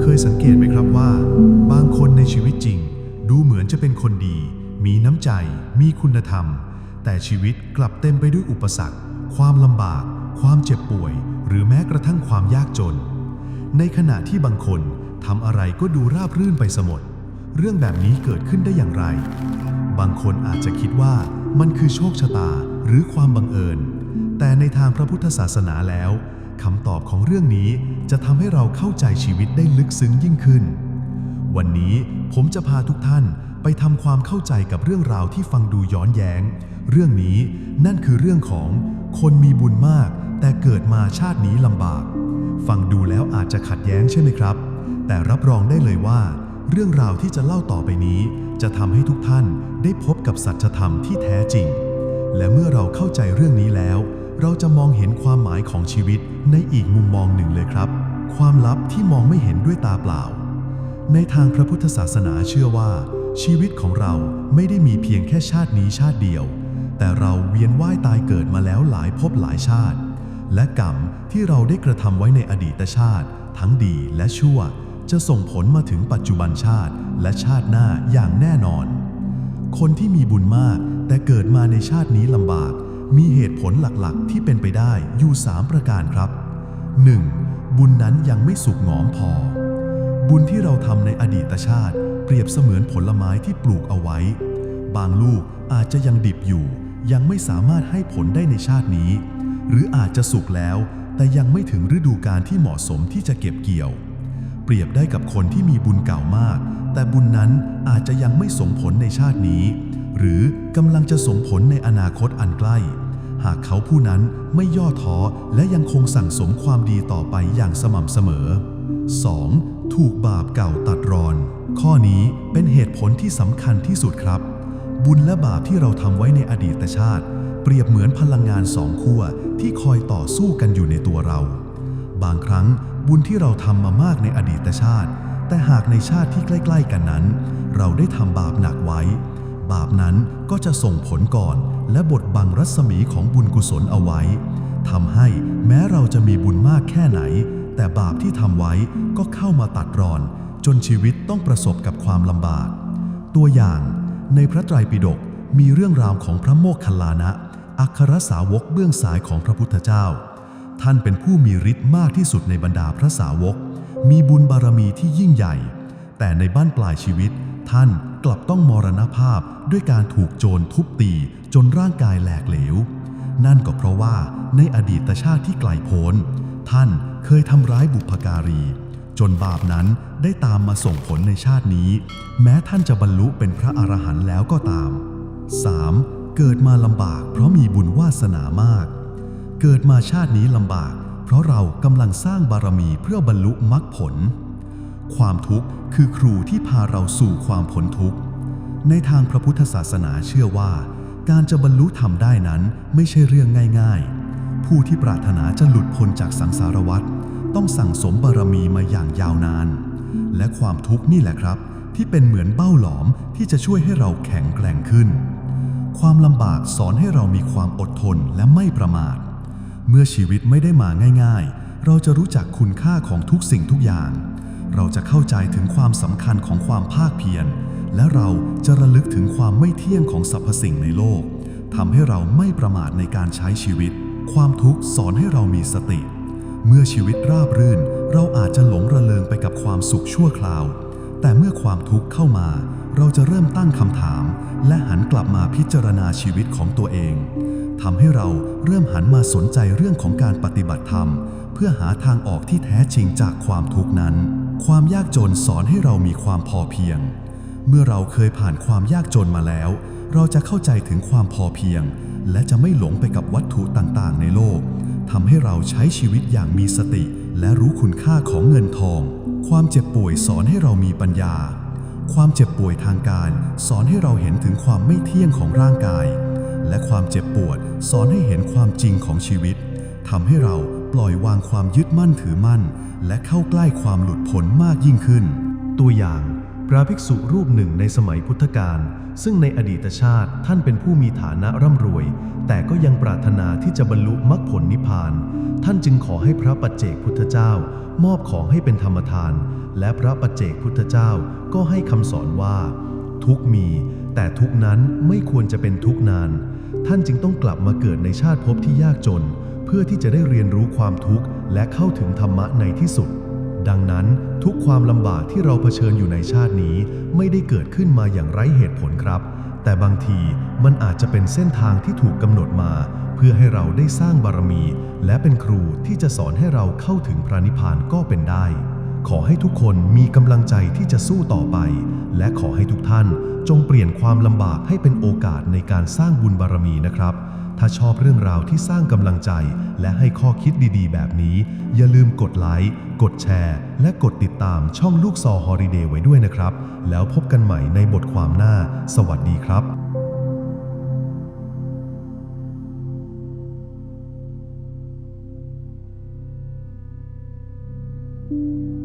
เคยสังเกตไหมครับว่า บางคนในชีวิตจริง ดูเหมือนจะเป็นคนดี มีน้ำใจ มีคุณธรรม แต่ชีวิตกลับเต็มไปด้วยอุปสรรค ความลำบาก ความเจ็บป่วย หรือแม้กระทั่งความยากจน ในขณะที่บางคนทำอะไรก็ดูราบรื่นไปสมดเรื่องแบบนี้เกิดขึ้นได้อย่างไร บางคนอาจจะคิดว่ามันคือโชคชะตาหรือความบังเอิญ แต่ในทางพระพุทธศาสนาแล้ว คำตอบของเรื่องนี้จะทำให้เราเข้าใจชีวิตได้ลึกซึ้งยิ่งขึ้น วันนี้ผมจะพาทุกท่านไปทำความเข้าใจกับเรื่องราวที่ฟังดูย้อนแย้ง เรื่องนี้นั่นคือเรื่องของคนมีบุญมาก แต่เกิดมาชาตินี้ลำบาก ฟังดูแล้วอาจจะขัดแย้งใช่ไหมครับ แต่รับรองได้เลยว่า เรื่องราวที่จะเล่าต่อไปนี้ จะทำให้ทุกท่านได้พบกับสัจธรรมที่แท้จริง และเมื่อเราเข้าใจเรื่องนี้แล้ว เราจะมองเห็นความหมายของชีวิตในอีกมุมมองหนึ่งเลยครับ ความลับที่มองไม่เห็นด้วยตาเปล่า ในทางพระพุทธศาสนาเชื่อว่า ชีวิตของเราไม่ได้มีเพียงแค่ชาตินี้ชาติเดียว แต่เราเวียนว่ายตายเกิดมาแล้วหลายภพหลายชาติ และกรรมที่เราได้กระทำไว้ในอดีตชาติ ทั้งดีและชั่ว จะส่งผลมาถึงปัจจุบันชาติและชาติหน้าอย่างแน่นอน คนที่มีบุญมากแต่เกิดมาในชาตินี้ลำบาก มีเหตุผลหลักๆ ที่เป็นไปได้อยู่ 3 ประการครับ 1. บุญนั้นยังไม่สุกหงอมพอ บุญที่เราทำในอดีตชาติ เปรียบเสมือนผลไม้ที่ปลูกเอาไว้ บางลูกอาจจะยังดิบอยู่ ยังไม่สามารถให้ผลได้ในชาตินี้ หรืออาจจะสุกแล้ว แต่ยังไม่ถึงฤดูกาลที่เหมาะสมที่จะเก็บเกี่ยว เปรียบได้กับคนที่มีบุญเก่ามาก แต่บุญนั้นอาจจะยังไม่ส่งผลในชาตินี้ หรือกำลังจะส่งผลในอนาคตอันใกล้ หากเขาผู้นั้นไม่ย่อท้อและยังคงสั่งสมความดีต่อไปอย่างสม่ำเสมอ 2. ถูกบาปเก่าตัดรอน ข้อนี้เป็นเหตุผลที่สำคัญที่สุดครับ บุญและบาปที่เราทำไว้ในอดีตชาติ เปรียบเหมือนพลังงานสองขั้วที่คอยต่อสู้กันอยู่ในตัวเรา บางครั้งบุญที่เราทำมามากในอดีตชาติ แต่หากในชาติที่ใกล้ ๆ กันนั้น เราได้ทำบาปหนักไว้ บาปนั้นก็จะส่งผลก่อน และบดบังรัศมีของบุญกุศลเอาไว้ทำให้แม้เราจะมีบุญมากแค่ไหน แต่บาปที่ทำไว้ก็เข้ามาตัดรอน จนชีวิตต้องประสบกับความลำบาก ตัวอย่างในพระไตรปิฎกมีเรื่องราวของพระโมคคัลลานะ อัครสาวกเบื้องซ้ายของพระพุทธเจ้า ท่านเป็นผู้มีฤทธิ์มากที่สุดในบรรดาพระสาวก มีบุญบารมีที่ยิ่งใหญ่ แต่ในบ้านปลายชีวิต ท่านกลับต้องมรณภาพด้วยการถูกโจรทุบตีจนร่างกายแหลกเหลว นั่นก็เพราะว่าในอดีตชาติที่ไกลโพ้น ท่านเคยทำร้ายบุพการี จนบาปนั้นได้ตามมาส่งผลในชาตินี้ แม้ท่านจะบรรลุเป็นพระอรหันต์แล้วก็ตาม 3. เกิดมาลำบากเพราะมีบุญวาสนามาก เกิดมาชาตินี้ลำบาก เพราะเรากำลังสร้างบารมีเพื่อบรรลุมรรคผล ความทุกข์คือครูที่พาเราสู่ความพ้นทุกข์ ในทางพระพุทธศาสนาเชื่อว่า การจะบรรลุธรรมได้นั้นไม่ใช่เรื่องง่าย ๆ ผู้ที่ปรารถนาจะหลุดพ้นจากสังสารวัฏต้องสั่งสมบารมีมาอย่างยาวนาน และความทุกข์นี่แหละครับ ที่เป็นเหมือนเบ้าหลอมที่จะช่วยให้เราแข็งแกร่งขึ้น ความลำบากสอนให้เรามีความอดทนและไม่ประมาท เมื่อชีวิตไม่ได้มาง่าย ๆ เราจะรู้จักคุณค่าของทุกสิ่งทุกอย่าง เราจะเข้าใจถึงความสำคัญของความภาคเพียร และเราจะระลึกถึงความไม่เที่ยงของสรรพสิ่งในโลกทำให้เราไม่ประมาทในการใช้ชีวิต ความทุกข์สอนให้เรามีสติ เมื่อชีวิตราบรื่น เราอาจจะหลงระเริงไปกับความสุขชั่วคราว แต่เมื่อความทุกข์เข้ามา เราจะเริ่มตั้งคำถาม และหันกลับมาพิจารณาชีวิตของตัวเองทำให้เราเริ่มหันมาสนใจเรื่องของการปฏิบัติธรรม เพื่อหาทางออกที่แท้จริงจากความทุกข์นั้น ความยากจนสอนให้เรามีความพอเพียง เมื่อเราเคยผ่านความยากจนมาแล้ว เราจะเข้าใจถึงความพอเพียง และจะไม่หลงไปกับวัตถุต่างๆ ในโลกทำให้เราใช้ชีวิตอย่างมีสติ และรู้คุณค่าของเงินทอง ความเจ็บป่วยสอนให้เรามีปัญญา ความเจ็บป่วยทางกายสอนให้เราเห็นถึงความไม่เที่ยงของร่างกาย และความเจ็บปวดสอนให้เห็นความจริงของชีวิตทำให้เรา ปล่อยวางความยึดมั่นถือมั่น และเข้าใกล้ความหลุดพ้นมากยิ่งขึ้น ตัวอย่างพระภิกษุรูปหนึ่งในสมัยพุทธกาลซึ่งในอดีตชาติท่านเป็นผู้มีฐานะร่ำรวย แต่ก็ยังปรารถนาที่จะบรรลุมรรคผลนิพพาน ท่านจึงขอให้พระปัจเจกพุทธเจ้า มอบของให้เป็นธรรมทาน และพระปัจเจกพุทธเจ้าก็ให้คำสอนว่า ทุกมี แต่ทุกนั้นไม่ควรจะเป็นทุกนาน ท่านจึงต้องกลับมาเกิดในชาติภพที่ยากจน พื่อที่จะได้เรียนรู้ความทุกข์และเข้าถึงธรรมะในที่สุด ดังนั้นทุกความลำบากที่เราเผชิญอยู่ในชาตินี้ ไม่ได้เกิดขึ้นมาอย่างไร้เหตุผลครับ แต่บางทีมันอาจจะเป็นเส้นทางที่ถูกกำหนดมา เพื่อให้เราได้สร้างบารมี และเป็นครูที่จะสอนให้เราเข้าถึงพระนิพพานก็เป็นได้ ขอให้ทุกคนมีกำลังใจที่จะสู้ต่อไป และขอให้ทุกท่านจงเปลี่ยนความลำบากให้เป็นโอกาสในการสร้างบุญบารมีนะครับ ถ้าชอบเรื่องราวที่สร้างกำลังใจ และให้ข้อคิดดีๆ แบบนี้ อย่าลืมกดไลค์กดแชร์ และกดติดตามช่องลูกซอฮอลิเดย์ไว้ด้วยนะครับ แล้วพบกันใหม่ในบทความหน้า สวัสดีครับ「